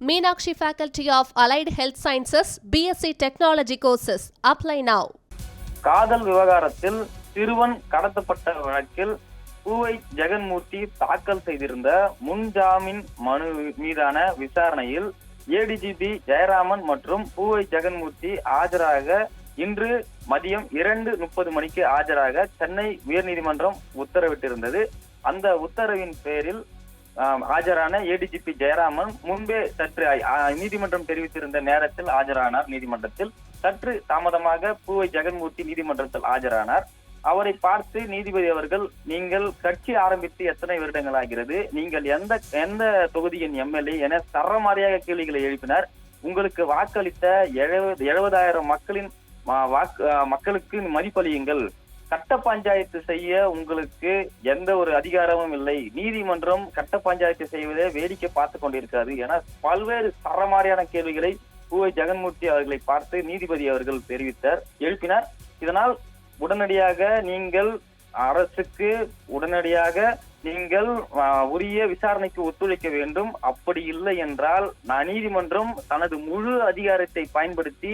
Meenakshi faculty of allied health sciences BSc technology courses apply now காதல் விவகாரத்தில் சிறுவன் கடத்தப்பட்ட வழக்கில் பூவை ஜெகன்மூர்த்தி தாக்கல் செய்திருந்த முன்ஜாமீன் மனு மீதான விசாரணையில் ஏடிஜிபி ஜெயராமன் மற்றும் பூவை ஜெகன்மூர்த்தி ஆஜராக இன்று மதியம் இரண்டு முப்பது மணிக்கு ஆஜராக சென்னை உயர்நீதிமன்றம் உத்தரவிட்டிருந்தது. அந்த உத்தரவின் பேரில் ஆஜரான ஏடிஜிபி ஜெயராமன் முன்பே சற்று நீதிமன்றம் தெரிவித்திருந்த நேரத்தில் ஆஜரானார். நீதிமன்றத்தில் சற்று தாமதமாக பூவை ஜெகன்மூர்த்தி நீதிமன்றத்தில் ஆஜரானார். அவரை பார்த்து நீதிபதி அவர்கள் நீங்கள் கட்சி ஆரம்பித்து எத்தனை வருடங்கள் ஆகிறது நீங்கள் எந்த எந்த தொகுதியின் எம்எல்ஏ என சரமாரியாக கேள்விகளை எழுப்பினார். உங்களுக்கு வாக்களித்த எழுபது எழுபதாயிரம் மக்களின் வாக்கு மக்களுக்கு மதிப்பளியுங்கள். கட்ட பஞ்சாயத்து செய்ய உங்களுக்கு எந்த ஒரு அதிகாரமும் இல்லை. நீதிமன்றம் கட்ட பஞ்சாயத்து செய்வதை வேடிக்கை பார்த்து கொண்டிருக்காது என பல்வேறு தரமாரியான கேள்விகளை பூவை ஜெகன்மூர்த்தி அவர்களை பார்த்து நீதிபதி அவர்கள் தெரிவித்தார். எழுப்பினார். இதனால் உடனடியாக நீங்கள் அரசுக்கு உடனடியாக நீங்கள் உரிய விசாரணைக்கு ஒத்துழைக்க வேண்டும். அப்படி இல்லை என்றால் நான் நீதிமன்றம் தனது முழு அதிகாரத்தை பயன்படுத்தி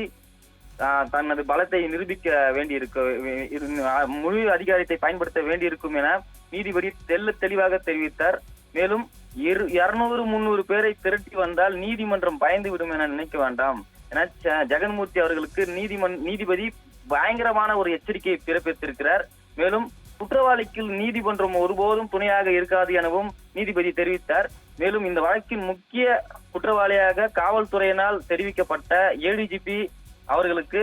தனது பலத்தை நிரூபிக்க வேண்டியிருக்க வே- முழு அதிகாரத்தை பயன்படுத்த வேண்டியிருக்கும் என நீதிபதி தெல்ல தெளிவாக தெரிவித்தார். மேலும் இரு இருநூறு முன்னூறு பேரை திரட்டி வந்தால் நீதிமன்றம் பயந்து விடும் என நினைக்க வேண்டாம். என ஜ- ஜெகன்மூர்த்தி அவர்களுக்கு நீதிமன் நீதிபதி பயங்கரமான ஒரு எச்சரிக்கையை பிறப்பித்திருக்கிறார். மேலும் குற்றவாளிக்கு நீதிமன்றம் ஒருபோதும் துணையாக இருக்காது எனவும் நீதிபதி தெரிவித்தார். மேலும் இந்த வழக்கின் முக்கிய குற்றவாளியாக காவல்துறையினால் தெரிவிக்கப்பட்ட ஏடிஜிபி அவர்களுக்கு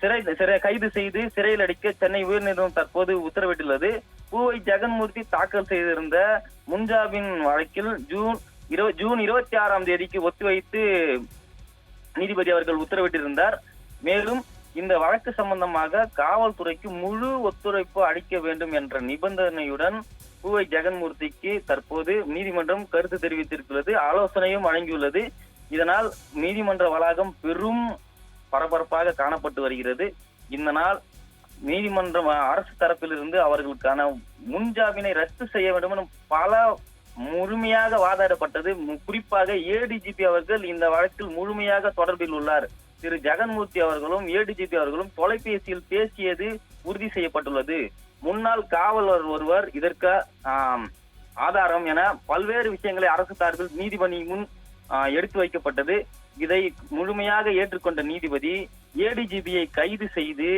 சிறை சிறை கைது செய்து சிறையில் அடிக்க சென்னை உயர்நீதிமன்றம் தற்போது உத்தரவிட்டுள்ளது. பூவை ஜெகன்மூர்த்தி தாக்கல் செய்திருந்த முன்ஜாபின் வழக்கில் ஜூன் இரு ஜூன் இருபத்தி ஆறாம் தேதிக்கு ஒத்திவைத்து நீதிபதி அவர்கள் உத்தரவிட்டிருந்தார். மேலும் இந்த வழக்கு சம்பந்தமாக காவல்துறைக்கு முழு ஒத்துழைப்பு அளிக்க வேண்டும் என்ற நிபந்தனையுடன் பூவை ஜெகன்மூர்த்திக்கு தற்போது நீதிமன்றம் கருத்து தெரிவித்திருக்கிறது ஆலோசனையும் வழங்கியுள்ளது. இதனால் நீதிமன்ற வளாகம் பெரும் பரபரப்பாக காணப்பட்டு வருகிறது. இந்த நாள் நீதிமன்றம் அரசு தரப்பிலிருந்து அவர்களுக்கான முன்ஜாமீனை ரத்து செய்ய வேண்டும் என பல முழுமையாக வாதாடப்பட்டது. குறிப்பாக ஏடிஜிபி அவர்கள் இந்த வழக்கில் முழுமையாக தொடர்பில் உள்ளார். திரு. ஜெகன்மூர்த்தி அவர்களும் ஏடிஜிபி அவர்களும் தொலைபேசியில் பேசியது உறுதி செய்யப்பட்டுள்ளது. முன்னாள் காவலர் ஒருவர் இதற்கு ஆதாரம் என பல்வேறு விஷயங்களை அரசு சார்பில் நீதிபதி முன் எடுத்து வைக்கப்பட்டது. இதை முழுமையாக ஏற்றுக்கொண்ட நீதிபதி ஏடிஜிபியை கைது செய்து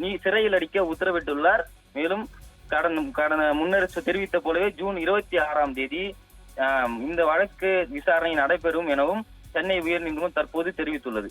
நீ சிறையில் அடிக்க உத்தரவிட்டுள்ளார். மேலும் கடந்த கடந்த முன்னரசு தெரிவித்த போலவே ஜூன் இருபத்தி ஆறாம் தேதி இந்த வழக்கு விசாரணை நடைபெறும் எனவும் சென்னை உயர்நீதிமன்றம் தற்போது தெரிவித்துள்ளது.